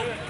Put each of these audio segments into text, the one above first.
Wow.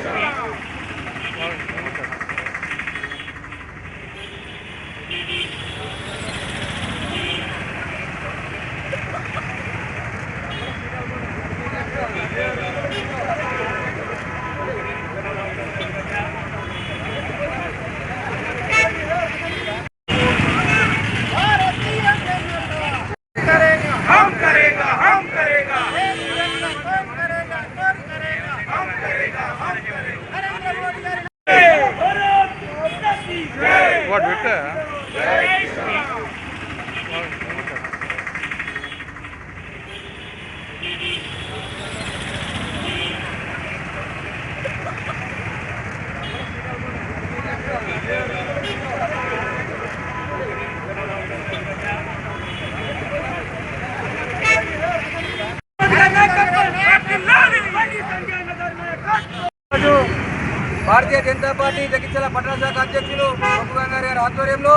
Bharatiya Janata party Jagtial పట్టణ శాఖ అధ్యక్షులు పప్పు గంగారు గారి ఆధ్వర్యంలో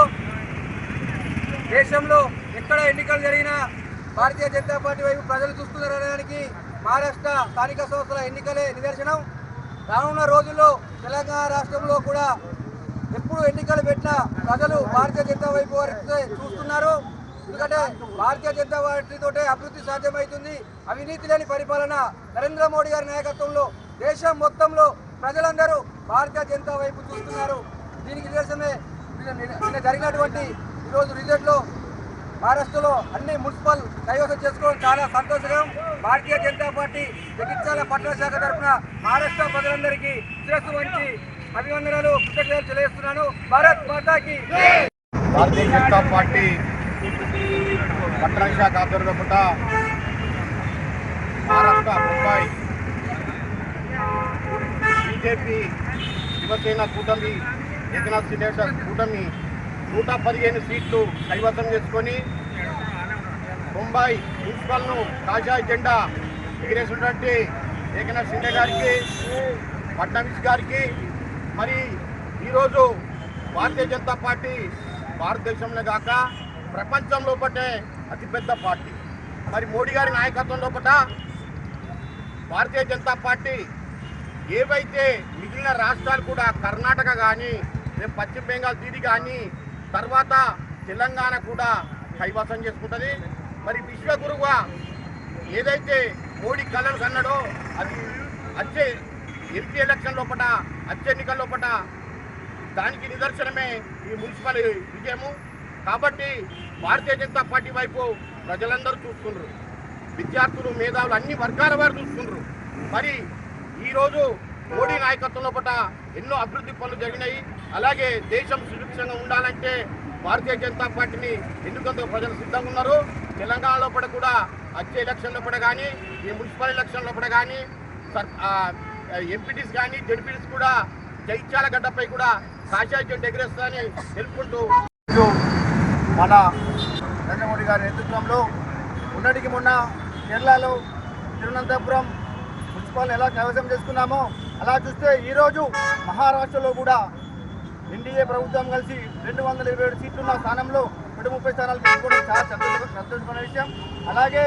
దేశంలో ఎక్కడ ఎన్నికలు జరిగినా భారతీయ జనతా పార్టీ వైపు ప్రజలు చూస్తున్నారనడానికి మహారాష్ట్ర స్థానిక సంస్థల ఎన్నికలే నిదర్శనం. రానున్న రోజుల్లో తెలంగాణ రాష్ట్రంలో కూడా ఎప్పుడు ఎన్నికలు పెట్టినా ప్రజలు భారతీయ జనతా వైపు చూస్తున్నారు. ఎందుకంటే భారతీయ జనతా పార్టీతోటే అభివృద్ధి సాధ్యమవుతుంది. అవినీతి లేని పరిపాలన నరేంద్ర మోడీ గారి నాయకత్వంలో దేశం మొత్తంలో ప్రజలందరూ భారతీయ జనతా వైపు చూస్తున్నారు. దీనికి నిదర్శనమే నిన్న- జరిగినటువంటి ఈరోజు రిజల్ట్లో మహారాష్ట్రలో అన్ని మున్సిపల్ కైవసం చేసుకోవడం చాలా సంతోషకరం. భారతీయ జనతా పార్టీ జగిత్యాల పట్టణ శాఖ తరఫున మహారాష్ట్ర ప్రజలందరికీ శిరస్సు వంచి అభివందనలు కృతజ్ఞతలు తెలియజేస్తున్నాను. భారత్ మాతాకి భారతీయ జనతా పార్టీ పట్టణ శాఖ ఆధ్వర్యంలో మహారాష్ట్ర ముంబై బీజేపీ శివసేన కూటమి ఏకనాథ్ షిండే కూటమి నూట పదిహేను సీట్లు కైవసం చేసుకొని ముంబై మున్సిపల్ను కాషాయ జెండా ఎగిరేసినటువంటి ఏకనాథ్ షిండే గారికి ఫడ్నవీస్ గారికి మరి ఈరోజు భారతీయ జనతా పార్టీ భారతదేశంలో కాక ప్రపంచంలో పట్టే అతిపెద్ద పార్టీ. మరి మోడీ గారి నాయకత్వంలో పట్ట భారతీయ జనతా పార్టీ ఏవైతే మిగిలిన రాష్ట్రాలు కూడా కర్ణాటక కానీ రేపు పశ్చిమ బెంగాల్ దీది కానీ తర్వాత తెలంగాణ కూడా కైవసం చేసుకుంటుంది. మరి విశ్వగురుగా ఏదైతే మోడీ కలలు కన్నాడో అది వచ్చే ఎంపీ ఎలక్షన్ లోపల వచ్చే ఎన్నికల లోపల దానికి నిదర్శనమే ఈ మున్సిపల్ విజయము. కాబట్టి భారతీయ జనతా పార్టీ వైపు ప్రజలందరూ చూస్తున్నారు విద్యార్థులు మేధావులు అన్ని వర్గాల వారు చూస్తున్నారు మరి ఈరోజు మోడీ నాయకత్వంలో పట ఎన్నో అభివృద్ధి పనులు జరిగినాయి. అలాగే దేశం సుభిక్షంగా ఉండాలంటే భారతీయ జనతా పార్టీని ఎన్నుకందుకు ప్రజలు సిద్ధంగా ఉన్నారు? తెలంగాణ లోపల కూడా వచ్చే ఎలక్షన్ లోపల కానీ ఈ మున్సిపల్ ఎలక్షన్ లోపల కానీ ఎంపీటీస్ కానీ జడ్పీటీస్ కూడా జైత్యాల గడ్డపై కూడా కాషాయ జెండా ఎగిరేస్తుందని తెలుపుకుంటూ మన నరేంద్ర మోడీ గారి నేతృత్వంలో ఉన్నటికి మొన్న కేరళలో తిరువనంతపురం మున్సిపల్ ఎలా కైవసం చేసుకున్నామో అలా చూస్తే ఈరోజు మహారాష్ట్రలో కూడా ఎన్డీఏ ప్రభుత్వం కలిసి రెండు వందల ఇరవై ఏడు సీట్లున్న స్థానంలో నూట ముప్పై స్థానాలు పెట్టుకోవడం చాలా సంతోష సంతోషమైన విషయం. అలాగే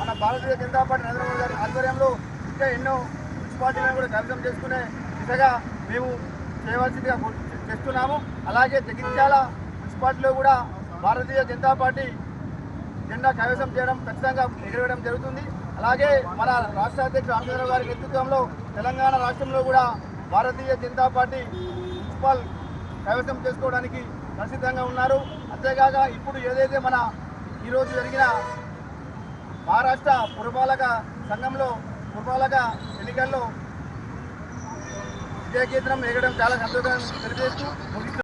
మన భారతీయ జనతా పార్టీ నరేంద్ర మోడీ గారి ఆధ్వర్యంలో ఇంకా ఎన్నో మున్సిపాలిటీలను కూడా కైవసం చేసుకునే దిశగా మేము చేయవలసిందిగా చేస్తున్నాము. అలాగే జగిత్యాల మున్సిపాలిటీలో కూడా భారతీయ జనతా పార్టీ జెండా కైవసం చేయడం ఖచ్చితంగా ఎగరవేయడం జరుగుతుంది. అలాగే మన రాష్ట్ర అధ్యక్షుడు రామచంద్రరావు గారి నేతృత్వంలో తెలంగాణ రాష్ట్రంలో కూడా భారతీయ జనతా పార్టీ మున్సిపల్ కైవసం చేసుకోవడానికి ప్రసిద్ధంగా ఉన్నారు. అంతేకాక ఇప్పుడు ఏదైతే మన ఈరోజు జరిగిన మహారాష్ట్ర పురపాలక సంఘంలో పురపాలక ఎన్నికల్లో విజయ కేంద్రం ఎగడం చాలా సంతోషం తెలియజేస్తూ ముగిస్తూ